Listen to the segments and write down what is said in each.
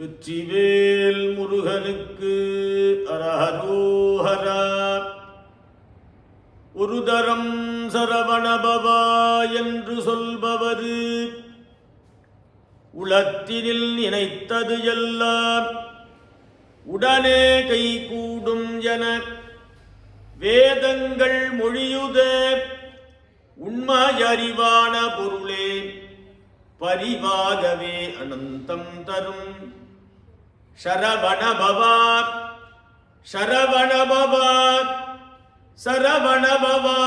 வெற்றிவேல் முருகனுக்கு அரஹரோஹரா. ஒரு தரம் சரவணபவா என்று சொல்பவது உளத்தினில் நினைத்தது எல்லாம் உடனே கைகூடும் என. வேதங்கள் மொழியுத உண்மையறிவான பொருளே. பரிவாகவே அனந்தம் தரும். சரவணபவா சரவணபவா சரவணபவா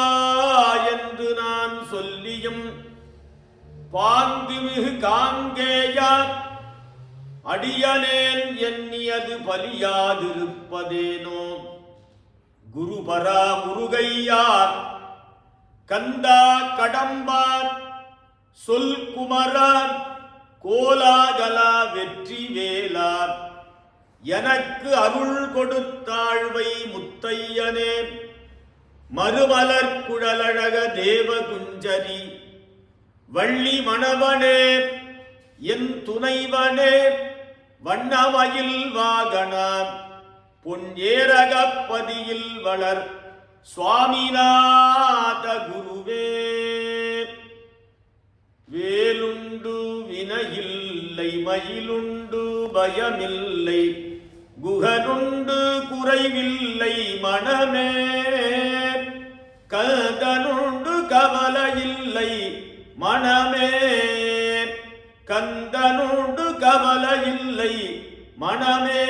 என்று நான் சொல்லியும் பாந்திமிகு மிகு காங்கேயா அடியனேன் எண்ணியது பலியாதிருப்பதேனோ. குருபரா முருகையார் கந்தா கடம்பா சொல் குமரான் கோலாகலா வெற்றி வேலார் எனக்கு அருள் கொடுத்தாழ்வை முத்தையனே மறுமலர் குழலழக தேவகுஞ்சரி. வள்ளி மணவனே என் துணைவனே வண்ணமயில் வாகனா பொன்னேரகப்பதியில் வளர் சுவாமிநாத குருவே. வேலுண்டு வினையில்லை மயிலுண்டு பயமில்லை குகனுண்டு குறைவில்லை மனமே கதனுண்டு கவலையில்லை மனமே கந்தனுண்டு கவலையில்லை மனமே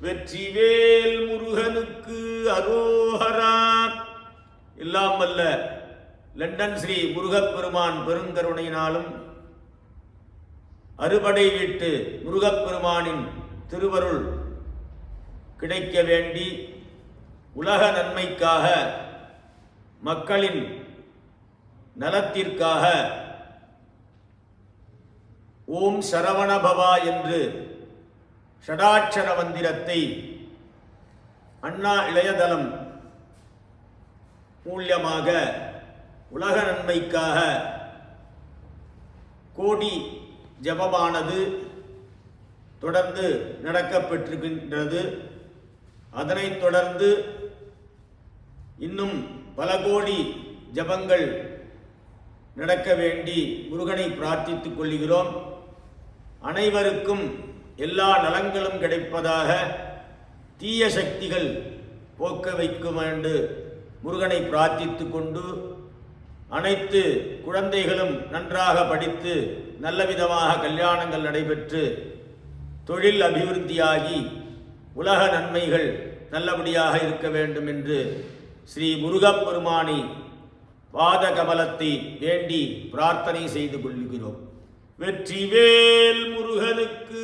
வெற்றிவேல் முருகனுக்கு அரோஹரா. எல்லாம் வல்ல லண்டன் ஸ்ரீ முருகப்பெருமான் பெருங்கருணையினாலும் அறுபடை வீட்டு முருகப்பெருமானின் திருவருள் கிடைக்க வேண்டி உலக நன்மைக்காக மக்களின் நலத்திற்காக ஓம் சரவணபவா என்று ஷடாட்சர மந்திரத்தை அண்ணா இளையதளம் மூலியமாக உலக நன்மைக்காக கோடி ஜபமானது தொடர்ந்து நடக்கப்பெற்றிருக்கின்றது அதனைத் தொடர்ந்து இன்னும் பல கோடி ஜபங்கள் நடக்க வேண்டி முருகனை பிரார்த்தித்துக் கொள்கிறோம் அனைவருக்கும் எல்லா நலங்களும் கிடைப்பதாக தீய சக்திகள் போக்க வைக்கும் என்று முருகனை பிரார்த்தித்து கொண்டு அனைத்து குழந்தைகளும் நன்றாக படித்து நல்லவிதமாக கல்யாணங்கள் நடைபெற்று தொழில் அபிவிருத்தியாகி உலக நன்மைகள் நல்லபடியாக இருக்க வேண்டும் என்று ஸ்ரீ முருகப்பெருமானி பாத கமலத்தை வேண்டி பிரார்த்தனை செய்து கொள்கிறோம் வெற்றிவேல் முருகனுக்கு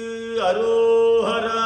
அரோஹரா!